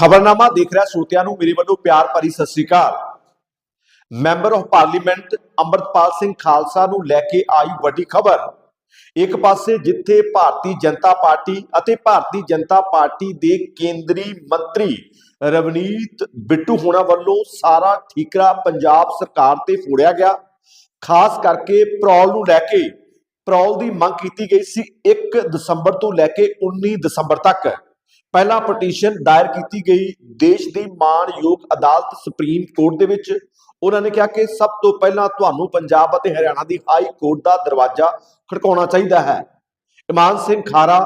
ਖਬਰਨਾਮਾ ਦੇਖ ਰਿਹਾ ਸਰੋਤਿਆਂ ਨੂੰ, ਮੇਰੇ ਵੱਲੋਂ ਪਿਆਰ ਭਰੀ ਸਤਿ ਸ੍ਰੀ ਅਕਾਲ। Member of parliament Amritpal Singh Khalsa ਨੂੰ ਲੈ ਕੇ ਆਈ ਵੱਡੀ ਖਬਰ। ਇੱਕ ਪਾਸੇ ਜਿੱਥੇ ਭਾਰਤੀ ਜਨਤਾ ਪਾਰਟੀ ਅਤੇ ਭਾਰਤੀ ਜਨਤਾ ਪਾਰਟੀ ਦੇ ਕੇਂਦਰੀ ਮੰਤਰੀ ਰਵਨੀਤ ਬਿੱਟੂ ਹੋਣਾ ਵੱਲੋਂ ਸਾਰਾ ਠੀਕਰਾ ਪੰਜਾਬ ਸਰਕਾਰ ਤੇ ਫੋੜਿਆ ਗਿਆ। ਖਾਸ ਕਰਕੇ ਪ੍ਰੌਲ ਨੂੰ ਲੈ ਕੇ, ਪ੍ਰੌਲ ਦੀ ਮੰਗ ਕੀਤੀ ਗਈ ਸੀ 1 ਦਸੰਬਰ ਤੋਂ ਲੈ ਕੇ 19 ਦਸੰਬਰ ਤੱਕ। ਪਹਿਲਾ ਪਟੀਸ਼ਨ ਦਾਇਰ ਕੀਤੀ ਗਈ ਦੇਸ਼ ਦੀ ਮਾਣਯੋਗ ਅਦਾਲਤ ਸੁਪਰੀਮ ਕੋਰਟ ਦੇ ਵਿੱਚ। ਉਹਨਾਂ ਨੇ ਕਿਹਾ ਕਿ ਸਭ ਤੋਂ ਪਹਿਲਾਂ ਤੁਹਾਨੂੰ ਪੰਜਾਬ ਅਤੇ ਹਰਿਆਣਾ ਦੀ ਹਾਈ ਕੋਰਟ ਦਾ ਦਰਵਾਜ਼ਾ ਖੜਕਾਉਣਾ ਚਾਹੀਦਾ ਹੈ। ਇਮਾਨ ਸਿੰਘ ਖਾਰਾ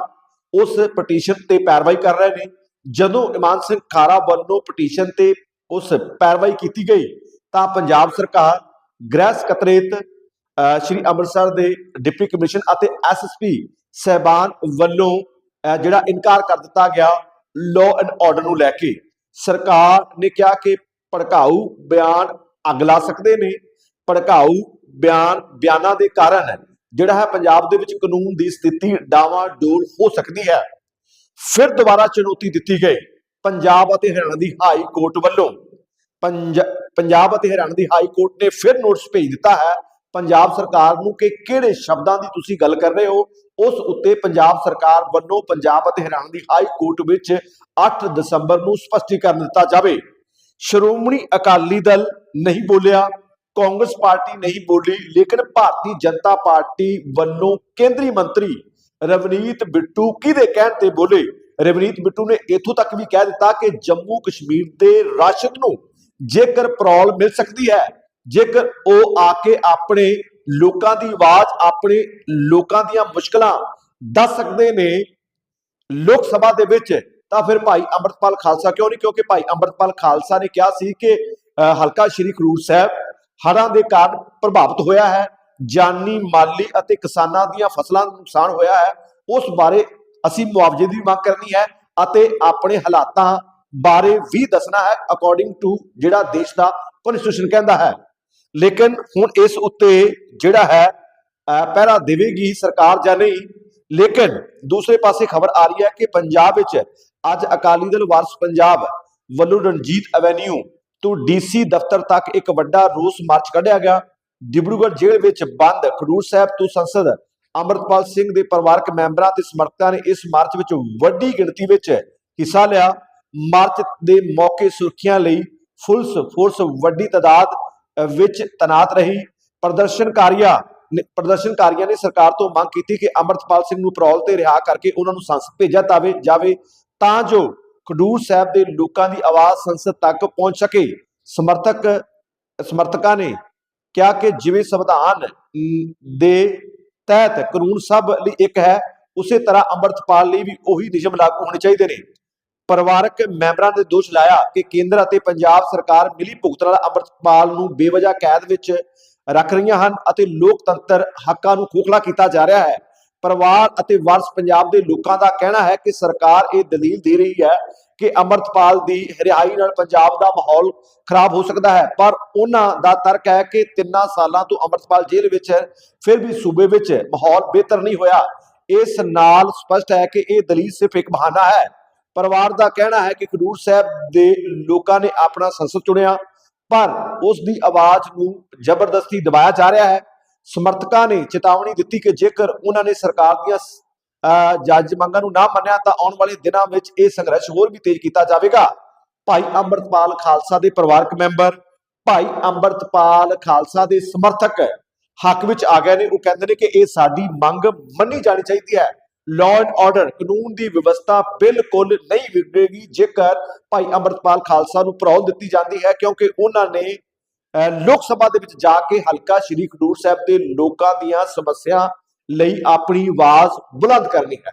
ਉਸ ਪਟੀਸ਼ਨ ਤੇ ਪੈਰਵਾਈ ਕਰ ਰਹੇ ਨੇ। ਜਦੋਂ ਇਮਾਨ ਸਿੰਘ ਖਾਰਾ ਵੱਲੋਂ ਪਟੀਸ਼ਨ ਤੇ ਉਸ ਪੈਰਵਾਈ ਕੀਤੀ ਗਈ, ਤਾਂ ਪੰਜਾਬ ਸਰਕਾਰ ਗ੍ਰਹਿ ਸਕੱਤਰੇਤ ਸ਼੍ਰੀ ਅੰਮ੍ਰਿਤਸਰ ਦੇ ਡਿਪਟੀ ਕਮਿਸ਼ਨ ਅਤੇ ਐਸਐਸਪੀ ਸਹਿਬਾਨ ਵੱਲੋਂ ਜਿਹੜਾ ਇਨਕਾਰ ਕਰ ਦਿੱਤਾ ਗਿਆ ਲਾਅ ਐਂਡ ਆਰਡਰ ਨੂੰ ਲੈ ਕੇ, ਸਰਕਾਰ ਨੇ ਕਿਹਾ ਕਿ ਭੜਕਾਊ ਬਿਆਨ ਅੱਗ ਲਾ ਸਕਦੇ ਨੇ, ਭੜਕਾਊ ਬਿਆਨ ਬਿਆਨਾਂ ਦੇ ਕਾਰਨ ਜਿਹੜਾ ਹੈ ਪੰਜਾਬ ਦੇ ਵਿੱਚ ਕਾਨੂੰਨ ਦੀ ਸਥਿਤੀ ਡਾਵਾਂ ਡੋਲ ਹੋ ਸਕਦੀ ਹੈ। ਫਿਰ ਦੁਬਾਰਾ ਚੁਣੌਤੀ ਦਿੱਤੀ ਗਈ, ਪੰਜਾਬ ਅਤੇ ਹਰਿਆਣਾ ਦੀ ਹਾਈ ਕੋਰਟ ਵੱਲੋਂ। ਪੰਜਾਬ ਅਤੇ ਹਰਿਆਣਾ ਦੀ ਹਾਈ ਕੋਰਟ ਨੇ ਫਿਰ ਨੋਟਿਸ ਭੇਜ ਦਿੱਤਾ ਹੈ ਪੰਜਾਬ ਸਰਕਾਰ ਨੂੰ ਕਿ ਕਿਹੜੇ ਸ਼ਬਦਾਂ ਦੀ ਤੁਸੀਂ ਗੱਲ ਕਰ ਰਹੇ ਹੋ, ਉਸ ਉੱਤੇ ਪੰਜਾਬ ਸਰਕਾਰ ਵੱਲੋਂ ਪੰਜਾਬ ਅਤੇ ਹਰਿਆਣਾ ਦੀ ਹਾਈ ਕੋਰਟ ਵਿੱਚ 8 ਦਸੰਬਰ ਨੂੰ ਸਪਸ਼ਟੀਕਰਨ ਦਿੱਤਾ ਜਾਵੇ। ਸ਼੍ਰੋਮਣੀ ਅਕਾਲੀ ਦਲ ਨਹੀਂ ਬੋਲਿਆ, ਕਾਂਗਰਸ ਪਾਰਟੀ ਨਹੀਂ ਬੋਲੀ, ਲੇਕਿਨ ਭਾਰਤੀ ਜਨਤਾ ਪਾਰਟੀ ਵੱਲੋਂ ਕੇਂਦਰੀ ਮੰਤਰੀ ਰਵਨੀਤ ਬਿੱਟੂ ਕਿਹਦੇ ਕਹਿਣ ਤੇ ਬੋਲੇ? ਰਵਨੀਤ ਬਿੱਟੂ ਨੇ ਇਥੋਂ ਤੱਕ ਵੀ ਕਹਿ ਦਿੱਤਾ ਕਿ ਜੰਮੂ ਕਸ਼ਮੀਰ ਦੇ ਰਾਸ਼ਦ ਨੂੰ ਜੇਕਰ ਪਰੌਲ ਮਿਲ ਸਕਦੀ ਹੈ ਜੇਕਰ ਉਹ ਆ ਕੇ ਆਪਣੇ ਲੋਕਾਂ ਦੀ ਆਵਾਜ਼ ਆਪਣੇ ਲੋਕਾਂ ਦੀਆਂ ਮੁਸ਼ਕਲਾਂ ਦੱਸ ਸਕਦੇ ਨੇ ਲੋਕ ਸਭਾ ਦੇ ਵਿੱਚ ਤਾਂ ਫਿਰ ਭਾਈ ਅੰਮ੍ਰਿਤਪਾਲ ਖਾਲਸਾ ਕਿਉਂ ਨਹੀਂ? ਕਿਉਂਕਿ ਭਾਈ ਅੰਮ੍ਰਿਤਪਾਲ ਖਾਲਸਾ ਨੇ ਕਿਹਾ ਸੀ ਕਿ ਅਹ, ਹਲਕਾ ਸ਼੍ਰੀ ਖਰੂਰ ਸਾਹਿਬ ਹੜ੍ਹਾਂ ਦੇ ਕਾਰਨ ਪ੍ਰਭਾਵਿਤ ਹੋਇਆ ਹੈ ਜਾਨੀ ਮਾਲੀ ਅਤੇ ਕਿਸਾਨਾਂ ਦੀਆਂ ਫਸਲਾਂ ਨੂੰ ਨੁਕਸਾਨ ਹੋਇਆ ਹੈ ਉਸ ਬਾਰੇ ਅਸੀਂ ਮੁਆਵਜ਼ੇ ਦੀ ਮੰਗ ਕਰਨੀ ਹੈ ਅਤੇ ਆਪਣੇ ਹਾਲਾਤਾਂ ਬਾਰੇ ਵੀ ਦੱਸਣਾ ਹੈ ਅਕੋਰਡਿੰਗ ਟੂ ਜਿਹੜਾ ਦੇਸ਼ ਦਾ ਕਨਸਟੀਟਿਊਸ਼ਨ ਕਹਿੰਦਾ ਹੈ। ਲੇਕਿਨ ਹੁਣ ਇਸ ਉੱਤੇ ਜਿਹੜਾ ਹੈ ਪਹਿਰਾ ਦੇਵੇਗੀ ਸਰਕਾਰ ਜਾਂ ਨਹੀਂ, ਲੇਕਿਨ ਦੂਸਰੇ ਪਾਸੇ ਖਬਰ ਆ ਰਹੀ ਹੈ ਕਿ ਪੰਜਾਬ ਵਿੱਚ ਅੱਜ ਅਕਾਲੀ ਦਲ ਵਾਰਸ ਪੰਜਾਬ ਵੱਲੋਂ ਰਣਜੀਤ ਐਵੇਨਿਊ ਤੋਂ ਡੀਸੀ ਦਫ਼ਤਰ ਤੱਕ ਇੱਕ ਵੱਡਾ ਰੋਸ ਮਾਰਚ ਕੱਢਿਆ ਗਿਆ। ਡਿਬਰੂਗੜ੍ਹ ਜੇਲ੍ਹ ਵਿੱਚ ਬੰਦ ਖਡੂਰ ਸਾਹਿਬ ਤੋਂ ਸੰਸਦ ਅੰਮ੍ਰਿਤਪਾਲ ਸਿੰਘ ਦੇ ਪਰਿਵਾਰਕ ਮੈਂਬਰਾਂ ਤੇ ਸਮਰਥਕਾਂ ਨੇ ਇਸ ਮਾਰਚ ਵਿੱਚ ਵੱਡੀ ਗਿਣਤੀ ਵਿੱਚ ਹਿੱਸਾ ਲਿਆ। ਮਾਰਚ ਦੇ ਮੌਕੇ ਸੁਰੱਖਿਆ ਲਈ ਫੁੱਲਸ ਫੋਰਸ ਵੱਡੀ ਤਾਦਾਦ ਵਿੱਚ ਤਨਾਤ ਰਹੀ। ਪ੍ਰਦਰਸ਼ਨਕਾਰੀਆਂ ਪ੍ਰਦਰਸ਼ਨਕਾਰੀਆਂ ਨੇ ਸਰਕਾਰ ਤੋਂ ਮੰਗ ਕੀਤੀ ਕਿ ਅੰਮ੍ਰਿਤਪਾਲ ਸਿੰਘ ਨੂੰ ਪਰੌਲ ਤੇ ਰਿਹਾ ਕਰਕੇ ਉਹਨਾਂ ਨੂੰ ਸੰਸਦ ਭੇਜਿਆ ਤਾਵੇ ਜਾਵੇ, ਤਾਂ ਜੋ ਖਡੂਰ ਸਾਹਿਬ ਦੇ ਲੋਕਾਂ ਦੀ ਆਵਾਜ਼ ਸੰਸਦ ਤੱਕ ਪਹੁੰਚ ਸਕੇ। ਸਮਰਥਕ ਸਮਰਥਕਾਂ ਨੇ ਕਿਹਾ ਕਿ ਜਿਵੇਂ ਸੰਵਿਧਾਨ ਦੇ ਤਹਿਤ ਕਾਨੂੰਨ ਸਭ ਲਈ ਇੱਕ ਹੈ, ਉਸੇ ਤਰ੍ਹਾਂ ਅੰਮ੍ਰਿਤਪਾਲ ਲਈ ਵੀ ਉਹੀ ਨਿਯਮ ਲਾਗੂ ਹੋਣੇ ਚਾਹੀਦੇ ਨੇ। ਪਰਿਵਾਰਕ ਮੈਂਬਰਾਂ ਨੇ ਦੋਸ਼ ਲਾਇਆ ਕਿ ਕੇਂਦਰ ਅਤੇ ਪੰਜਾਬ ਸਰਕਾਰ ਮਿਲੀ ਭੁਗਤ ਨਾਲ ਅੰਮ੍ਰਿਤਪਾਲ ਨੂੰ ਬੇਵਜ੍ਹਾ ਕੈਦ ਵਿੱਚ ਰੱਖ ਰਹੀਆਂ ਹਨ ਅਤੇ ਲੋਕਤੰਤਰ ਹੱਕਾਂ ਨੂੰ ਖੋਖਲਾ ਕੀਤਾ ਜਾ ਰਿਹਾ ਹੈ। ਪਰਿਵਾਰ ਅਤੇ ਵਾਰਸ ਪੰਜਾਬ ਦੇ ਲੋਕਾਂ ਦਾ ਕਹਿਣਾ ਹੈ ਕਿ ਸਰਕਾਰ ਇਹ ਦਲੀਲ ਦੇ ਰਹੀ ਹੈ ਕਿ ਅੰਮ੍ਰਿਤਪਾਲ ਦੀ ਰਿਹਾਈ ਨਾਲ ਪੰਜਾਬ ਦਾ ਮਾਹੌਲ ਖਰਾਬ ਹੋ ਸਕਦਾ ਹੈ, ਪਰ ਉਹਨਾਂ ਦਾ ਤਰਕ ਹੈ ਕਿ ਤਿੰਨਾਂ ਸਾਲਾਂ ਤੋਂ ਅੰਮ੍ਰਿਤਪਾਲ ਜੇਲ੍ਹ ਵਿੱਚ ਹੈ, ਫਿਰ ਵੀ ਸੂਬੇ ਵਿੱਚ ਮਾਹੌਲ ਬਿਹਤਰ ਨਹੀਂ ਹੋਇਆ। ਇਸ ਨਾਲ ਸਪਸ਼ਟ ਹੈ ਕਿ ਇਹ ਦਲੀਲ ਸਿਰਫ ਇੱਕ ਬਹਾਨਾ ਹੈ। ਪਰਿਵਾਰ ਦਾ ਕਹਿਣਾ ਹੈ ਕਿ ਖਡੂਰ ਸਾਹਿਬ ਦੇ ਲੋਕਾਂ ਨੇ ਆਪਣਾ ਸੰਸਦ ਚੁਣਿਆ, ਪਰ ਉਸ ਦੀ ਆਵਾਜ਼ ਨੂੰ ਜ਼ਬਰਦਸਤੀ ਦਬਾਇਆ ਜਾ ਰਿਹਾ ਹੈ। ਸਮਰਥਕਾਂ ਨੇ ਚੇਤਾਵਨੀ ਦਿੱਤੀ ਕਿ ਜੇਕਰ ਉਹਨਾਂ ਨੇ ਸਰਕਾਰ ਦੀਆਂ ਜੱਜ ਮੰਗਾਂ ਨੂੰ ਨਾ ਮੰਨਿਆ, ਤਾਂ ਆਉਣ ਵਾਲੇ ਦਿਨਾਂ ਵਿੱਚ ਇਹ ਸੰਘਰਸ਼ ਹੋਰ ਵੀ ਤੇਜ਼ ਕੀਤਾ ਜਾਵੇਗਾ। ਭਾਈ ਅੰਮ੍ਰਿਤਪਾਲ ਖਾਲਸਾ ਦੇ ਪਰਿਵਾਰਕ ਮੈਂਬਰ, ਭਾਈ ਅੰਮ੍ਰਿਤਪਾਲ ਖਾਲਸਾ ਦੇ ਸਮਰਥਕ ਹੱਕ ਵਿੱਚ ਆ ਗਏ ਨੇ। ਉਹ ਕਹਿੰਦੇ ਨੇ ਕਿ ਇਹ ਸਾਡੀ ਮੰਗ ਮੰਨੀ ਜਾਣੀ ਚਾਹੀਦੀ ਹੈ। ਲਾਅ ਐਂਡ ਆਰਡਰ ਕਾਨੂੰਨ ਦੀ ਵਿਵਸਥਾ ਬਿਲਕੁਲ ਨਹੀਂ ਵਿਗੜੇਗੀ ਜੇਕਰ ਭਾਈ ਅੰਮ੍ਰਿਤਪਾਲ ਖਾਲਸਾ ਨੂੰ ਪ੍ਰੋਲ ਦਿੱਤੀ ਜਾਂਦੀ ਹੈ ਕਿਉਂਕਿ ਉਹਨਾਂ ਨੇ ਅਹ, ਲੋਕ ਸਭਾ ਦੇ ਵਿੱਚ ਜਾ ਕੇ ਹਲਕਾ ਸ਼੍ਰੀ ਖਡੂਰ ਸਾਹਿਬ ਦੇ ਲੋਕਾਂ ਦੀਆਂ ਸਮੱਸਿਆ ਲਈ ਆਪਣੀ ਆਵਾਜ਼ ਬੁਲੰਦ ਕਰਨੀ ਹੈ।